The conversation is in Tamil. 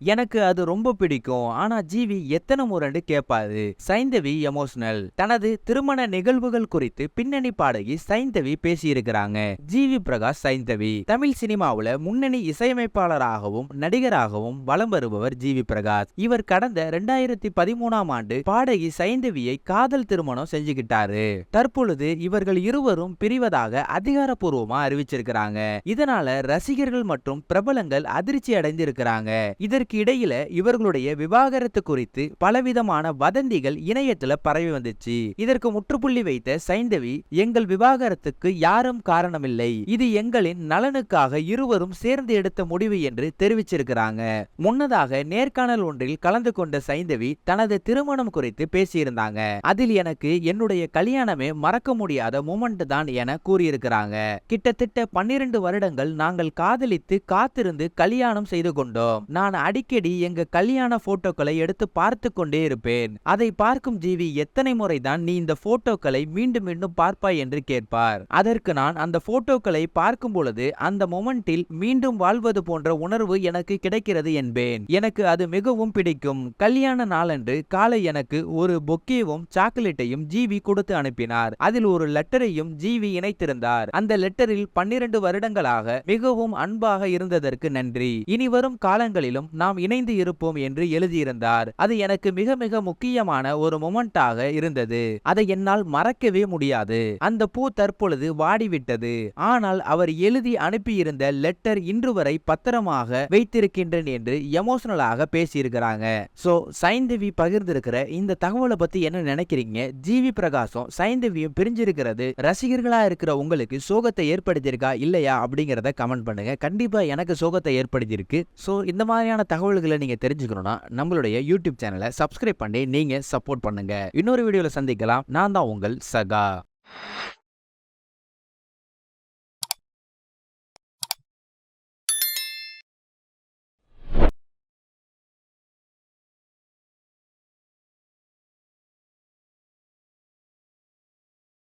எனக்கு அது ரொம்ப பிடிக்கும். ஆனா ஜீவி எத்தனை முறைன்னு கேட்பாரு சைந்தவி எமோஷனல் தனது திருமண நிகழ்வுகள் குறித்து பின்னணி பாடகி சைந்தவி பேசியிருக்கிறாங்க. ஜிவி பிரகாஷ் சைந்தவி. தமிழ் சினிமாவுல முன்னணி இசையமைப்பாளராகவும் நடிகராகவும் வலம் வருபவர் ஜிவி பிரகாஷ். இவர் கடந்த ரெண்டாயிரத்தி பதிமூணாம் ஆண்டு பாடகி சைந்தவியை காதல் திருமணம் செஞ்சுக்கிட்டாரு தற்பொழுது இவர்கள் இருவரும் பிரிவதாக அதிகாரப்பூர்வமா அறிவிச்சிருக்கிறாங்க. இதனால ரசிகர்கள் மற்றும் பிரபலங்கள் அதிர்ச்சி அடைந்திருக்கிறாங்க இதற்கு இடையில இவர்களுடைய விவாகரத்து குறித்து பலவிதமான வதந்திகள் இணையத்துல பரவி வந்துச்சு. இதற்கு முற்றுப்புள்ளி வைத்த சைந்தவி எங்கள் விவாகரத்துக்கு யாரும் காரணமில்லை. இது எங்களின் நலனுக்காக இருவரும் சேர்ந்து எடுத்த முடிவு என்று தெரிவிச்சிருக்கிறாங்க. முன்னதாக நேர்காணல் ஒன்றில் கலந்து கொண்ட சைந்தவி தனது திருமணம் குறித்து பேசியிருந்தாங்க. அதில் எனக்கு என்னுடைய கல்யாணமே மறக்க முடியாத மூமெண்ட் தான் என கூறியிருக்கிறாங்க. கிட்டத்தட்ட பன்னிரண்டு வருடங்கள் நாங்கள் காதலித்து காத்திருந்து கல்யாணம் செய்து கொண்டோம். நான் அடிக்கடி எங்க கல்யாண போட்டோக்களை எடுத்து பார்த்து கொண்டே இருப்பேன். அதை பார்க்கும் ஜீவி எத்தனை முறைதான் நீ இந்த போட்டோக்களை மீண்டும் மீண்டும் பார்ப்பாய் என்று கேட்பார். அதற்கு நான் அந்த போட்டோக்களை பார்க்கும் பொழுது அந்த மொமெண்டில் மீண்டும் வாழ்வது போன்ற உணர்வு எனக்கு கிடைக்கிறது என்பேன். எனக்கு அது மிகவும் பிடிக்கும். கல்யாண நாளன்று காலை எனக்கு ஒரு பொக்கேவும் சாக்லேட்டையும் ஜீவி கொடுத்து அனுப்பினார். அதில் ஒரு லெட்டரையும் ஜீவி இணைத்திருந்தார். அந்த லெட்டரில் பன்னிரண்டு வருடங்களாக மிகவும் அன்பாக இருந்ததற்கு நன்றி. இனி வரும் காலங்களிலும் நாம் இணைந்து இருப்போம் என்று எழுதியிருந்தார். அது எனக்கு மிக மிக முக்கியமான ஒரு மொமெண்டாக இருந்தது. அதை என்னால் மறக்கவே முடியாது. அந்த பூ தற்பொழுது வாடிவிட்டது. ஆனால் அவர் எழுதி அனுப்பியிருந்த லெட்டர் இன்று வரை பத்திரமாக வைத்திருக்கின்றேன் என்று எமோஷனலாக பேசியிருக்கிறாங்க. சோ சைந்தவி பகிர்ந்திருக்கிற இந்த தகவலை பத்தி என்ன நினைக்கிறீங்க? ஜிவி பிரகாசம் சைந்தவியும் பிரிஞ்சிருக்கிறது. ரசிகர்களா இருக்கிற உங்களுக்கு சோகத்தை ஏற்படுத்தியிருக்கா இல்லையா அப்படிங்கறத கமெண்ட் பண்ணுங்க. கண்டிப்பா எனக்கு சோகத்தை ஏற்படுத்தியிருக்கு. சோ இந்த மாதிரியான தகவல்களை நீங்க தெரிஞ்சுக்கணும்னா நம்மளுடைய யூடியூப் சேனலை சப்ஸ்கிரைப் பண்ணி நீங்க சப்போர்ட் பண்ணுங்க. இன்னொரு வீடியோவில் சந்திக்கலாம். நான் தான் உங்கள் சகா.